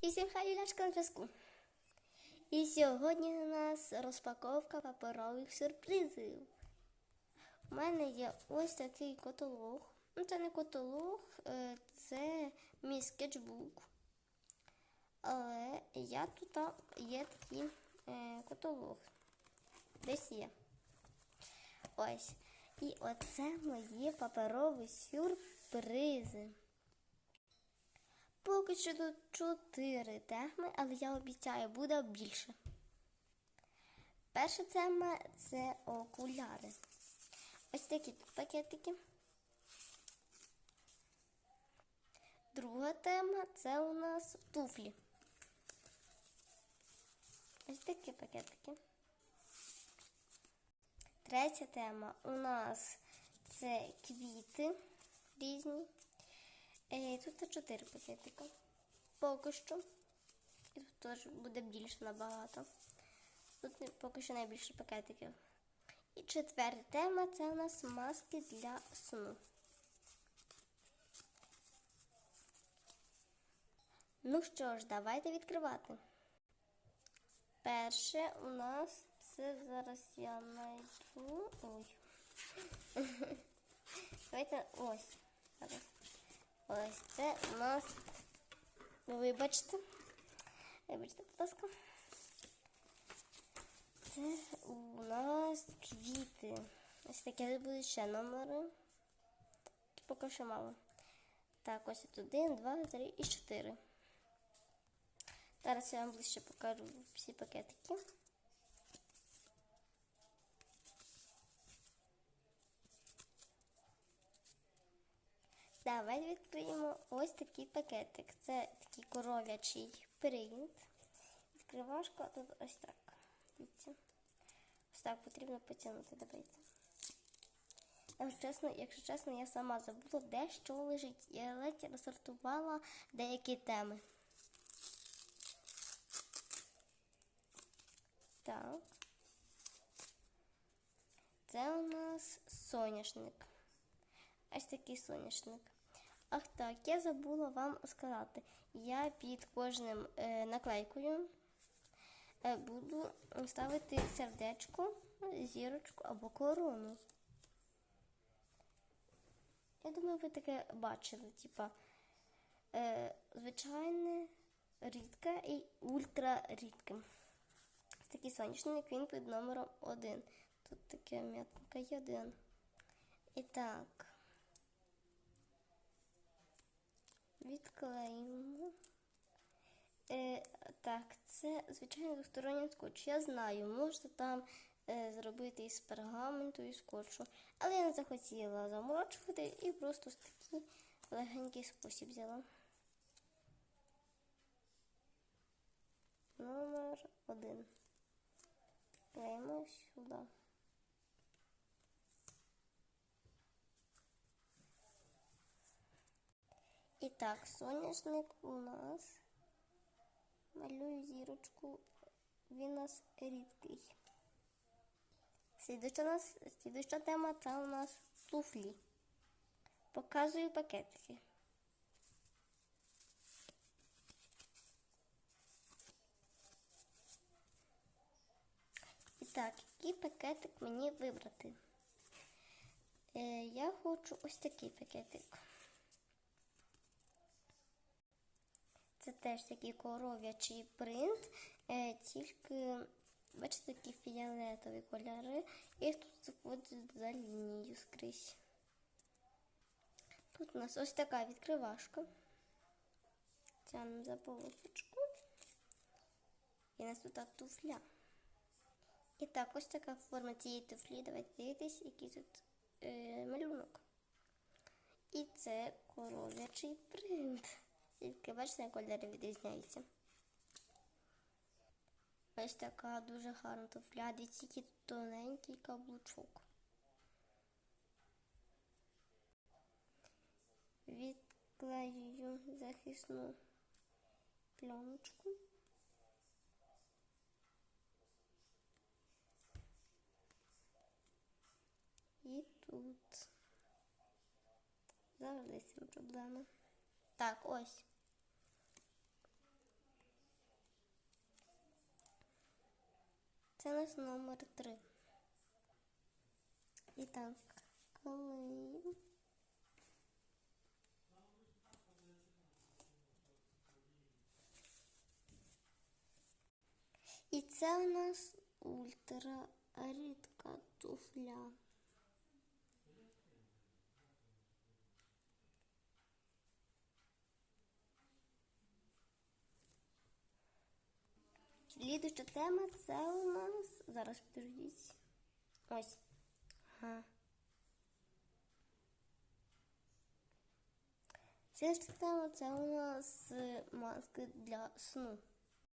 І всім хай Юляшка на зв'язку. І сьогодні у нас розпаковка паперових сюрпризів. У мене є ось такий каталог. Ну, це не каталог, е, це мій скетчбук. Але я тут є такий е, каталог. Десь є. Ось. І оце мої паперові сюрпризи. Поки що тут чотири теми, але я обіцяю, буде більше. Перша тема це окуляри. Ось такі тут пакетики. Друга тема це у нас туфлі. Ось такі пакетики. Третя тема у нас це квіти різні. Е, Тут чотири пакетика. Поки що. І тут теж буде більше набагато. Тут поки що найбільше пакетиків. І четверта тема це у нас маски для сну. Ну що ж, давайте відкривати. Перше у нас це зараз я знайду. Ой. Давайте ось. Зараз. Це у нас. Вибачте. Вибачте, будь ласка. Це у нас квіти. Ось такі будуть ще номери. Поки що мало. Так, ось тут один, два, три і чотири. Зараз я вам ближче покажу всі пакетики. Давай відкриємо ось такий пакетик. Це такий коров'ячий принт. Відкривашка тут ось так. Дивіться. Ось так потрібно потягнути, давайте. Якщо чесно, якщо чесно, я сама забула, де що лежить. Я ледь розсортувала деякі теми. Так. Це у нас соняшник. Ось такий соняшник. Ах так, я забула вам сказати. Я під кожним е, наклейкою е, буду ставити сердечко, зірочку або корону. Я думаю, ви таке бачили, типа е, звичайне, рідке і ультрарідке. Такий соняшник, він під номером 1. Тут таке є один. І так. Відклеїмо. Е, так, це звичайно двосторонній скотч. Я знаю, можна там е, зробити із пергаменту і скотчу. Але я не захотіла заморочувати і просто ось такий легенький спосіб взяла. Номер один. Клеїмо сюди. І так, соняшник у нас. Малюю зірочку. Він у нас рідкий. Слідуюча, нас, слідуюча тема це у нас туфлі. Показую пакетики. І так, який пакетик мені вибрати? Е, я хочу ось такий пакетик. Це теж такий коров'ячий принт, е, тільки, бачите, такі фіолетові кольори, і тут заходить за лінією скрізь. Тут у нас ось така відкривашка. Тянемо за полосочку. І у нас тут туфля. І так, ось така форма цієї туфлі. Давайте дивитись, який тут е, малюнок. І це коров'ячий принт. Тільки бачите, кольори відрізняються. Ось така дуже гарна туфля, дивіться, який тоненький каблучок. Відклею захисну пленочку. І тут завжди з проблема. Так, ось. Це нас номер три. І так, клеїмо. І це у нас ультра рідка туфля. Слідуюча тема це у нас. Зараз підождіть. Ось. Ага. Слідуюча тема це у нас е, маски для сну.